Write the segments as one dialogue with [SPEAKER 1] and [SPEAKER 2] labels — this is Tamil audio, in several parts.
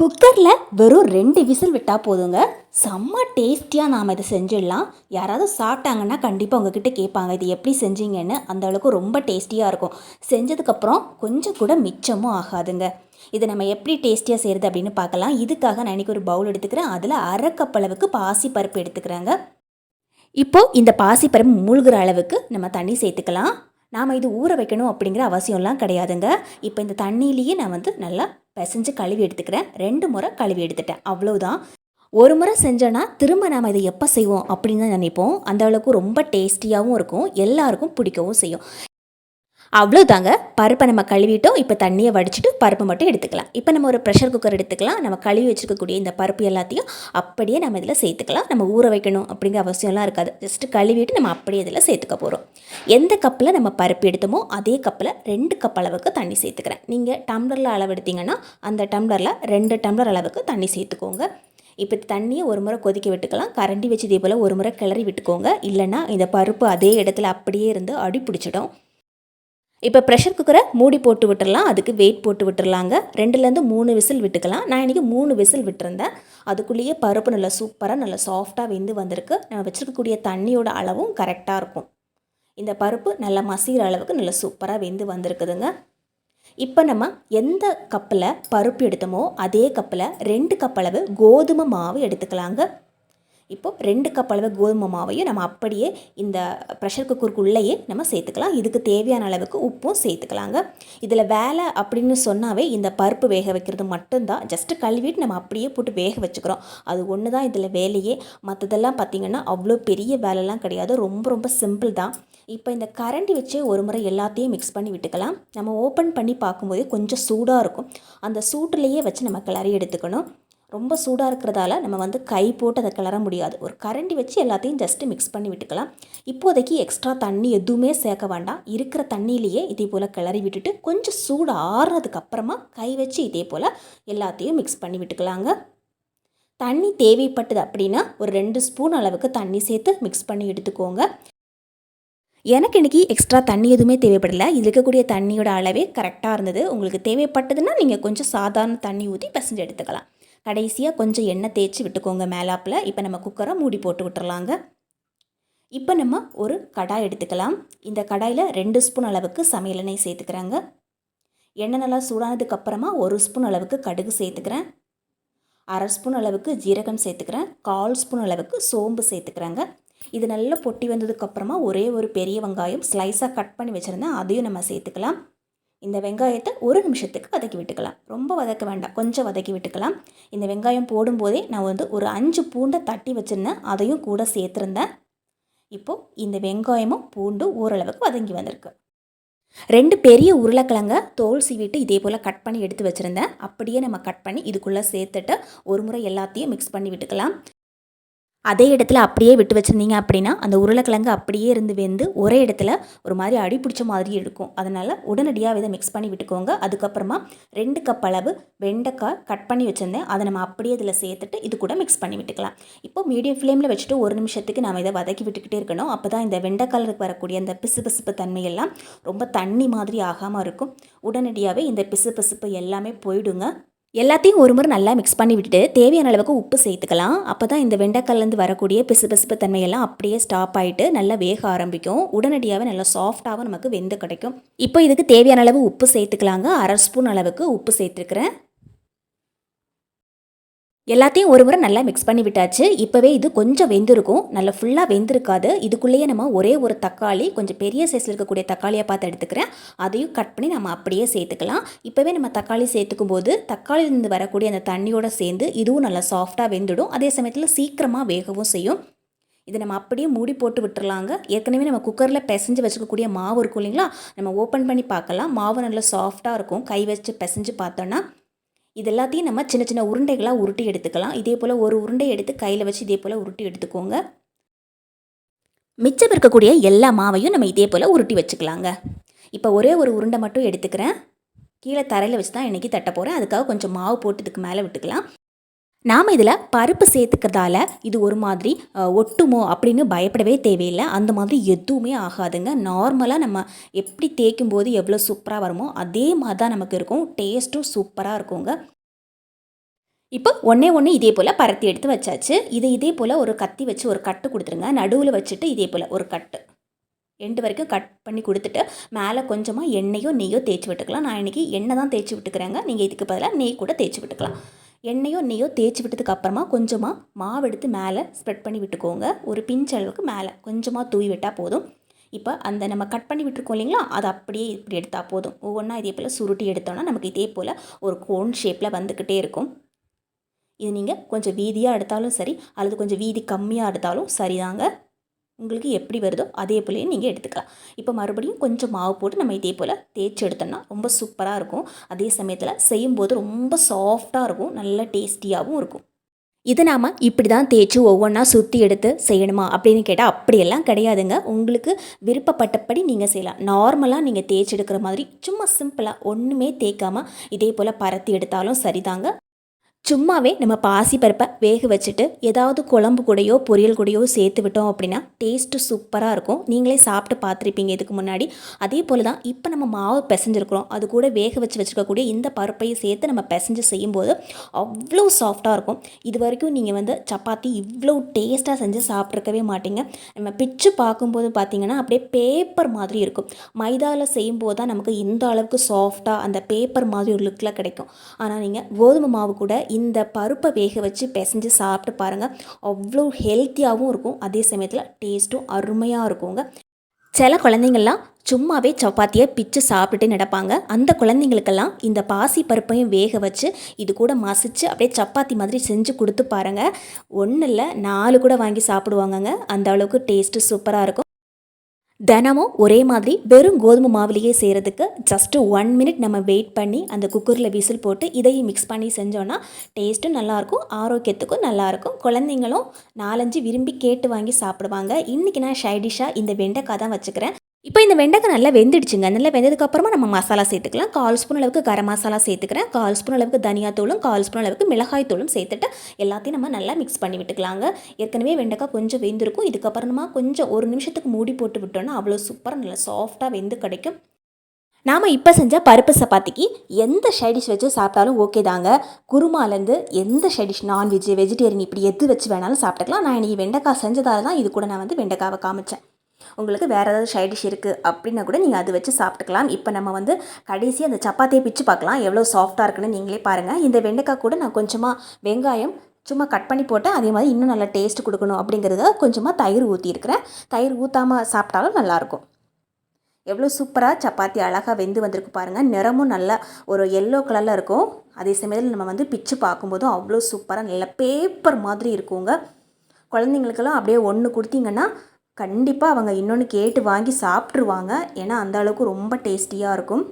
[SPEAKER 1] குக்கரில் வெறும் ரெண்டு விசில் விட்டால் போதுங்க. செம்ம டேஸ்டியாக நாம் இதை செஞ்சிடலாம். யாராவது சாப்பிட்டாங்கன்னா கண்டிப்பாக உங்ககிட்ட கேட்பாங்க இது எப்படி செஞ்சீங்கன்னு? அந்த அளவுக்கு ரொம்ப டேஸ்டியாக இருக்கும். செஞ்சதுக்கப்புறம் கொஞ்சம் கூட மிச்சமும் ஆகாதுங்க. இதை நம்ம எப்படி டேஸ்டியாக செய்கிறது அப்படின்னு பார்க்கலாம். இதுக்காக நான் இன்றைக்கி ஒரு பவுல் எடுத்துக்கிறேன். அதில் அரை கப் அளவுக்கு பாசி பருப்பு எடுத்துக்கிறேங்க. இப்போது இந்த பாசிப்பருப்பு மூழ்கிற அளவுக்கு நம்ம தண்ணி சேர்த்துக்கலாம். நாம் இது ஊற வைக்கணும் அப்படிங்கிற அவசியம்லாம் கிடையாதுங்க. இப்போ இந்த தண்ணியிலேயே நான் வந்து நல்லா பிசைஞ்சு கழுவி எடுத்துக்கிறேன். ரெண்டு முறை கழுவி எடுத்துட்டேன். அவ்வளோதான் ஒரு முறை செஞ்சோன்னா திரும்ப நாம் இதை எப்போ செய்வோம் அப்படின்னு தான் நினைப்போம். அந்த அளவுக்கு ரொம்ப டேஸ்டியாகவும் இருக்கும். எல்லாருக்கும் பிடிக்கவும் செய்யும். அவ்வளோதாங்க பருப்பை நம்ம கழுவிட்டோம். இப்போ தண்ணியை வடிச்சிட்டு பருப்பை மட்டும் எடுத்துக்கலாம். இப்போ நம்ம ஒரு ப்ரெஷர் குக்கர் எடுத்துக்கலாம். நம்ம கழுவி வச்சுருக்கக்கூடிய இந்த பருப்பு எல்லாத்தையும் அப்படியே நம்ம இதில் சேர்த்துக்கலாம். நம்ம ஊற வைக்கணும் அப்படிங்கிற அவசியம்லாம் இருக்காது. ஜஸ்ட்டு கழுவிட்டு நம்ம அப்படியே இதில் சேர்த்துக்க போகிறோம் எந்த கப்பில் நம்ம பருப்பு எடுத்தோமோ அதே கப்பில் ரெண்டு கப் அளவுக்கு தண்ணி சேர்த்துக்கிறேன். நீங்கள் டம்ளரில் அளவு எடுத்தீங்கன்னா அந்த டம்ளரில் ரெண்டு டம்ளர் அளவுக்கு தண்ணி சேர்த்துக்கோங்க. இப்போ தண்ணியை ஒரு முறை கொதிக்க விட்டுக்கலாம். கரண்டி வச்சு இதே போல் ஒரு முறை கிளறி விட்டுக்கோங்க. இல்லைன்னா இந்த பருப்பு அதே இடத்துல அப்படியே இருந்து அடி பிடிச்சிடும் இப்போ ப்ரெஷர் குக்கரை மூடி போட்டு விட்டுடலாம் அதுக்கு வெயிட் போட்டு விட்டுடலாங்க ரெண்டுலேருந்து மூணு விசில் விட்டுக்கலாம். நான் இன்றைக்கி மூணு விசில் விட்டுருந்தேன். அதுக்குள்ளேயே பருப்பு நல்லா சூப்பராக நல்லா சாஃப்டாக வெந்து வந்திருக்கு. நம்ம வச்சுருக்கக்கூடிய தண்ணியோட அளவும் கரெக்டாக இருக்கும். இந்த பருப்பு நல்லா மசிகிற அளவுக்கு நல்லா சூப்பராக வெந்து வந்திருக்குதுங்க. இப்போ நம்ம எந்த கப்பில் பருப்பு எடுத்தோமோ அதே கப்பில் ரெண்டு கப் அளவு கோதுமை மாவு எடுத்துக்கலாங்க. இப்போது ரெண்டு கப் அளவு கோதுமை மாவையும் நம்ம அப்படியே இந்த ப்ரெஷர் குக்கருக்குள்ளேயே நம்ம சேர்த்துக்கலாம். இதுக்கு தேவையான அளவுக்கு உப்பும் சேர்த்துக்கலாங்க. இதில் வேலை அப்படின்னு சொன்னாவே இந்த பருப்பு வேக வைக்கிறது மட்டும்தான். ஜஸ்ட்டு கழுவிட்டு நம்ம அப்படியே போட்டு வேக வச்சுக்கிறோம். அது ஒன்று தான் இதில் வேலையே. மற்றதெல்லாம் பார்த்திங்கன்னா அவ்வளோ பெரிய வேலைலாம் கிடையாது. ரொம்ப ரொம்ப சிம்பிள் தான். இப்போ இந்த கரண்டி வச்சு ஒரு முறை எல்லாத்தையும் மிக்ஸ் பண்ணி விட்டுக்கலாம். நம்ம ஓப்பன் பண்ணி பார்க்கும்போது கொஞ்சம் சூடாக இருக்கும். அந்த சூட்டுலேயே வச்சு நம்ம கிளறி எடுத்துக்கணும். ரொம்ப சூடாக இருக்கிறதால நம்ம வந்து கை போட்டு அதை கிளற முடியாது. ஒரு கரண்டி வச்சு எல்லாத்தையும் ஜஸ்ட்டு மிக்ஸ் பண்ணி விட்டுக்கலாம். இப்போதைக்கு எக்ஸ்ட்ரா தண்ணி எதுவுமே சேர்க்க வேண்டாம். இருக்கிற தண்ணியிலேயே இதே போல் கிளறி விட்டுட்டு கொஞ்சம் சூடு ஆறுனதுக்கு அப்புறமா கை வச்சு இதே போல் எல்லாத்தையும் மிக்ஸ் பண்ணி விட்டுக்கலாங்க. தண்ணி தேவைப்பட்டது அப்படின்னா ஒரு ரெண்டு ஸ்பூன் அளவுக்கு தண்ணி சேர்த்து மிக்ஸ் பண்ணி எடுத்துக்கோங்க. எனக்கு இன்றைக்கி எக்ஸ்ட்ரா தண்ணி எதுவுமே தேவைப்படலை. இது இருக்கக்கூடிய தண்ணியோட அளவே கரெக்டாக இருந்தது. உங்களுக்கு தேவைப்பட்டதுன்னா நீங்கள் கொஞ்சம் சாதாரண தண்ணி ஊற்றி பசஞ்சு எடுத்துக்கலாம். கடைசியாக கொஞ்சம் எண்ணெய் தேய்ச்சி விட்டுக்கோங்க மேலாப்பில். இப்போ நம்ம குக்கரை மூடி போட்டு விட்டுறலாங்க. இப்போ நம்ம ஒரு கடாய் எடுத்துக்கலாம். இந்த கடாயில் ரெண்டு ஸ்பூன் அளவுக்கு சமையல் எண்ணெய் சேர்த்துக்கிறாங்க. எண்ணெய் நல்லா சூடானதுக்கப்புறமா ஒரு ஸ்பூன் அளவுக்கு கடுகு சேர்த்துக்கிறேன். அரை ஸ்பூன் அளவுக்கு ஜீரகம் சேர்த்துக்கிறேன். கால் ஸ்பூன் அளவுக்கு சோம்பு சேர்த்துக்கிறாங்க. இது நல்லா பொட்டி வந்ததுக்கப்புறமா ஒரே ஒரு பெரிய வெங்காயம் ஸ்லைஸாக கட் பண்ணி வச்சுருந்தேன். அதையும் நம்ம சேர்த்துக்கலாம். இந்த வெங்காயத்தை ஒரு நிமிஷத்துக்கு வதக்கி விட்டுக்கலாம். ரொம்ப வதக்க வேண்டாம். கொஞ்சம் வதக்கி விட்டுக்கலாம். இந்த வெங்காயம் போடும்போதே நான் வந்து ஒரு அஞ்சு பூண்டை தட்டி வச்சுருந்தேன். அதையும் கூட சேர்த்துருந்தேன். இப்போது இந்த வெங்காயமும் பூண்டு ஓரளவுக்கு வதங்கி வந்திருக்கு. ரெண்டு பெரிய உருளைக்கிழங்க தோல் சீவிட்டு இதே போல் கட் பண்ணி எடுத்து வச்சுருந்தேன். அப்படியே நம்ம கட் பண்ணி இதுக்குள்ளே சேர்த்துட்டு ஒரு முறை எல்லாத்தையும் மிக்ஸ் பண்ணி விட்டுக்கலாம். அதே இடத்துல அப்படியே விட்டு வச்சுருந்தீங்க அப்படின்னா அந்த உருளைக்கிழங்கு அப்படியே இருந்து வெந்து ஒரே இடத்துல ஒரு மாதிரி அடி பிடிச்ச மாதிரி இருக்கும் அதனால் உடனடியாக இதை மிக்ஸ் பண்ணி விட்டுக்கோங்க. அதுக்கப்புறமா ரெண்டு கப் அளவு வெண்டைக்காய் கட் பண்ணி வச்சுருந்தேன். அதை நம்ம அப்படியே இதில் சேர்த்துட்டு இது கூட மிக்ஸ் பண்ணி விட்டுக்கலாம். இப்போ மீடியம் ஃப்ளேமில் வச்சுட்டு ஒரு நிமிஷத்துக்கு நம்ம இதை வதக்கி விட்டுக்கிட்டே இருக்கணும். அப்போ தான் இந்த வெண்டைக்காலருக்கு வரக்கூடிய அந்த பிசு பிசுப்பு தன்மையெல்லாம் ரொம்ப தண்ணி மாதிரி ஆகாமல் இருக்கும். உடனடியாகவே இந்த பிசு பிசுப்பு எல்லாமே போயிடுங்க. எல்லாத்தையும் ஒரு முறை நல்லா மிக்ஸ் பண்ணி விட்டுட்டு தேவையான அளவுக்கு உப்பு சேர்த்துக்கலாம். அப்போ தான் இந்த வெண்டைக்கல்லேருந்து வரக்கூடிய பிசு பிசுப்பு தன்மையெல்லாம் அப்படியே ஸ்டாப் ஆகிட்டு நல்லா வேக ஆரம்பிக்கும். உடனடியாகவே நல்லா சாஃப்டாகவும் நமக்கு வெந்து கிடைக்கும். இப்போ இதுக்கு தேவையான அளவு உப்பு சேர்த்துக்கலாங்க. அரை ஸ்பூன் அளவுக்கு உப்பு சேர்த்துருக்குறேன். எல்லாத்தையும் ஒரு முறை நல்லா மிக்ஸ் பண்ணி விட்டாச்சு. இப்போவே இது கொஞ்சம் வெந்திருக்கும். நல்லா ஃபுல்லாக வெந்திருக்காது. இதுக்குள்ளேயே நம்ம ஒரே ஒரு தக்காளி கொஞ்சம் பெரிய சைஸில் இருக்கக்கூடிய தக்காளியை பார்த்து எடுத்துக்கிறேன். அதையும் கட் பண்ணி நம்ம அப்படியே சேர்த்துக்கலாம். இப்போவே நம்ம தக்காளி சேர்த்துக்கும் போது தக்காளியிலேருந்து வரக்கூடிய அந்த தண்ணியோட சேர்ந்து இதுவும் நல்லா சாஃப்டாக வெந்துடும். அதே சமயத்தில் சீக்கிரமாக வேகவும் செய்யும். இதை நம்ம அப்படியே மூடி போட்டு விட்டுறலாங்க. ஏற்கனவே நம்ம குக்கரில் பிசைஞ்சு வச்சுக்கக்கூடிய மாவு இருக்கும் இல்லைங்களா? நம்ம ஓப்பன் பண்ணி பார்க்கலாம். மாவு நல்லா சாஃப்டாக இருக்கும். கை வச்சு பிசைஞ்சு பார்த்தோன்னா இது எல்லாத்தையும் நம்ம சின்ன சின்ன உருண்டைகளாக உருட்டி எடுத்துக்கலாம். இதே போல் ஒரு உருண்டை எடுத்து கையில் வச்சு இதே போல் உருட்டி எடுத்துக்கோங்க. மிச்சம் இருக்கக்கூடிய எல்லா மாவையும் நம்ம இதே போல் உருட்டி வச்சுக்கலாங்க. இப்போ ஒரே ஒரு உருண்டை மட்டும் எடுத்துக்கிறேன். கீழே தரையில் வச்சு தான் இன்றைக்கி தட்ட போகிறேன் அதுக்காக கொஞ்சம் மாவு போட்டதுக்கு மேலே விட்டுக்கலாம். நாம் இதில் பருப்பு சேர்த்துக்கிறதால இது ஒரு மாதிரி ஒட்டுமோ அப்படின்னு பயப்படவே தேவையில்லை. அந்த மாதிரி எதுவுமே ஆகாதுங்க. நார்மலாக நம்ம எப்படி தேய்க்கும் போது எவ்வளோ சூப்பராக வருமோ அதே மாதிரி தான் நமக்கு இருக்கும். டேஸ்ட்டும் சூப்பராக இருக்குங்க. இப்போ ஒன்றே ஒன்று இதே போல் பரத்தி எடுத்து வச்சாச்சு. இதை இதே போல் ஒரு கத்தி வச்சு ஒரு கட்டு கொடுத்துருங்க. நடுவில் வச்சுட்டு இதே போல் ஒரு கட்டு. எண்டு வரைக்கும் கட் பண்ணி கொடுத்துட்டு மேலே கொஞ்சமாக எண்ணெயோ நெய்யோ தேய்ச்சி விட்டுக்கலாம். நான் இன்றைக்கி எண்ணெய் தான் தேய்ச்சி விட்டுக்கிறேங்க. நீங்கள் இதுக்கு பதிலாக நெய் கூட தேய்ச்சி விட்டுக்கலாம். எண்ணெயோ நெய்யோ தேய்ச்சி விட்டதுக்கு அப்புறமா கொஞ்சமாக மாவு எடுத்து மேலே ஸ்ப்ரெட் பண்ணி விட்டுக்கோங்க. ஒரு பிஞ்ச் அளவுக்கு மேலே கொஞ்சமாக தூவி விட்டால் போதும். இப்போ அந்த நம்ம கட் பண்ணி விட்டுருக்கோம் இல்லைங்களா? அதை அப்படியே இப்படி எடுத்தால் போதும். ஒவ்வொன்றா இதே போல் சுருட்டி எடுத்தோன்னா நமக்கு இதே போல் ஒரு கோன் ஷேப்பில் வந்துக்கிட்டே இருக்கும். இது நீங்கள் கொஞ்சம் வீதியாக எடுத்தாலும் சரி அல்லது கொஞ்சம் வீதி கம்மியாக எடுத்தாலும் சரிதாங்க. உங்களுக்கு எப்படி வருதோ அதே போலேயே நீங்கள் எடுத்துக்கலாம். இப்போ மறுபடியும் கொஞ்சம் மாவு போட்டு நம்ம இதே போல் தேய்ச்சி எடுத்தோம்னா ரொம்ப சூப்பராக இருக்கும். அதே சமயத்தில் செய்யும்போது ரொம்ப சாஃப்டாக இருக்கும். நல்ல டேஸ்டியாகவும் இருக்கும். இதை நாம் இப்படி தான் தேய்ச்சி ஒவ்வொன்றா சுற்றி எடுத்து செய்யணுமா அப்படின்னு கேட்டால் அப்படியெல்லாம் கிடையாதுங்க. உங்களுக்கு விருப்பப்பட்டபடி நீங்கள் செய்யலாம். நார்மலாக நீங்கள் தேய்ச்சி எடுக்கிற மாதிரி சும்மா சிம்பிளாக ஒன்றுமே தேய்க்காமல் இதே போல் பரத்தி எடுத்தாலும் சரிதாங்க. சும்மாவே நம்ம பாசி பருப்பை வேக வச்சுட்டு ஏதாவது குழம்பு கூடையோ பொரியல் கூடையோ சேர்த்து விட்டோம் அப்படின்னா டேஸ்ட்டு சூப்பராக இருக்கும். நீங்களே சாப்பிட்டு பார்த்துருப்பீங்க இதுக்கு முன்னாடி. அதே போல் தான் இப்போ நம்ம மாவு பிசைஞ்சிருக்கிறோம். அது கூட வேக வச்சு வச்சுருக்கக்கூடிய இந்த பருப்பையும் சேர்த்து நம்ம பிசைஞ்சு செய்யும்போது அவ்வளோ சாஃப்டாக இருக்கும். இது வரைக்கும் நீங்கள் வந்து சப்பாத்தி இவ்வளோ டேஸ்ட்டாக செஞ்சு சாப்பிட்ருக்கவே மாட்டீங்க. நம்ம பிச்சு பார்க்கும்போது பார்த்தீங்கன்னா அப்படியே பேப்பர் மாதிரி இருக்கும். மைதாவில் செய்யும்போது தான் நமக்கு இந்த அளவுக்கு சாஃப்டாக அந்த பேப்பர் மாதிரி ஒரு லுக்கில் கிடைக்கும். ஆனால் நீங்கள் கோதுமை மாவு கூட இந்த பருப்பை வேக வச்சு பிசைஞ்சு சாப்பிட்டு பாருங்கள் அவ்வளோ ஹெல்த்தியாகவும் இருக்கும். அதே சமயத்தில் டேஸ்ட்டும் அருமையாக இருக்குங்க. சில குழந்தைங்கள்லாம் சும்மாவே சப்பாத்தியை பிச்சு சாப்பிட்டுட்டு நடப்பாங்க. அந்த குழந்தைங்களுக்கெல்லாம் இந்த பாசி பருப்பையும் வேக வச்சு இது கூட மசிச்சு அப்படியே சப்பாத்தி மாதிரி செஞ்சு கொடுத்து பாருங்கள் ஒன்றும் இல்லை நாலு கூட வாங்கி சாப்பிடுவாங்கங்க. அந்த அளவுக்கு டேஸ்ட்டு சூப்பராக இருக்கும். தினமும் ஒரே மாதிரி வெறும் கோதுமை மாவுலேயே செய்கிறதுக்கு ஜஸ்ட்டு ஒன் மினிட் நம்ம வெயிட் பண்ணி அந்த குக்கரில் விசில் போட்டு இதையும் மிக்ஸ் பண்ணி செஞ்சோன்னா டேஸ்ட்டும் நல்லாயிருக்கும் ஆரோக்கியத்துக்கும் நல்லாயிருக்கும். குழந்தைங்களும் நாலஞ்சு விரும்பி கேட்டு வாங்கி சாப்பிடுவாங்க. இன்றைக்கி நான் ஷைடிஷாக இந்த வெண்டைக்காய் தான் வச்சுக்கிறேன். இப்போ இந்த வெண்டைக்காய் நல்லா வெந்துடுச்சுங்க. நல்லா வெந்ததுக்கப்புறமா நம்ம மசாலா சேர்த்துக்கலாம். கால் ஸ்பூன் அளவுக்கு கரம் மசாலா சேர்த்துக்கிறேன். கால் ஸ்பூன் அளவுக்கு தனியாத்தூளும் கால் ஸ்பூன் அளவுக்கு மிளகாய் தூளும் சேர்த்துட்டு எல்லாத்தையும் நம்ம நல்லா மிக்ஸ் பண்ணி விட்டுக்கலாங்க. ஏற்கனவே வெண்டைக்காய் கொஞ்சம் வெந்திருக்கும். இதுக்கப்புறமா கொஞ்சம் ஒரு நிமிஷத்துக்கு மூடி போட்டு விட்டோன்னா அவ்வளோ சூப்பராக நல்லா சாஃப்டாக வெந்து கிடைக்கும். நாம் இப்போ செஞ்ச பருப்பு சப்பாத்திக்கு எந்த சைடிஷ் வச்சு சாப்பிட்டாலும் ஓகே தாங்க. குருமாலேருந்து எந்த சைடிஷ் நான்வெஜ் வெஜிடேரியன் இப்படி எது வச்சு வேணாலும் சாப்பிட்டுக்கலாம். நான் இன்றைக்கி வெண்டைக்காய் செஞ்சதால் தான் இது கூட நான் வந்து வெண்டைக்காவை காமிச்சேன். உங்களுக்கு வேறு ஏதாவது சைட் டிஷ் இருக்குது அப்படின்னா கூட நீங்கள் அது வச்சு சாப்பிட்டுக்கலாம். இப்போ நம்ம வந்து கடைசி அந்த சப்பாத்தியை பிச்சு பார்க்கலாம். எவ்வளோ சாஃப்டாக இருக்குன்னு நீங்களே பாருங்கள் இந்த வெண்டைக்காய் கூட நான் கொஞ்சமாக வெங்காயம் சும்மா கட் பண்ணி போட்டேன். அதே மாதிரி இன்னும் நல்லா டேஸ்ட் கொடுக்கணும் அப்படிங்கிறத கொஞ்சமாக தயிர் ஊற்றியிருக்கிறேன் தயிர் ஊற்றாமல் சாப்பிட்டாலும் நல்லாயிருக்கும். எவ்வளோ சூப்பராக சப்பாத்தி அழகாக வெந்து வந்திருக்கு பாருங்கள் நிறமும் நல்லா ஒரு எல்லோ கலரில் இருக்கும். அதே சமயத்தில் நம்ம வந்து பிச்சு பார்க்கும்போதும் அவ்வளோ சூப்பராக நல்ல பேப்பர் மாதிரி இருக்குங்க. குழந்தைங்களுக்கெல்லாம் அப்படியே ஒன்று கொடுத்தீங்கன்னா கண்டிப்பாக அவங்க இன்னொன்று கேட்டு வாங்கி சாப்பிட்ருவாங்க ஏன்னா அந்த அளவுக்கு ரொம்ப டேஸ்டியாக இருக்கும்.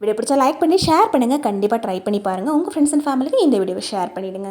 [SPEAKER 1] வீடியோ பிடிச்சா லைக் பண்ணி ஷேர் பண்ணுங்கள் கண்டிப்பாக ட்ரை பண்ணி பாருங்கள் உங்கள் ஃப்ரெண்ட்ஸ் அண்ட் ஃபேமிலிக்கு இந்த வீடியோவை ஷேர் பண்ணிவிடுங்க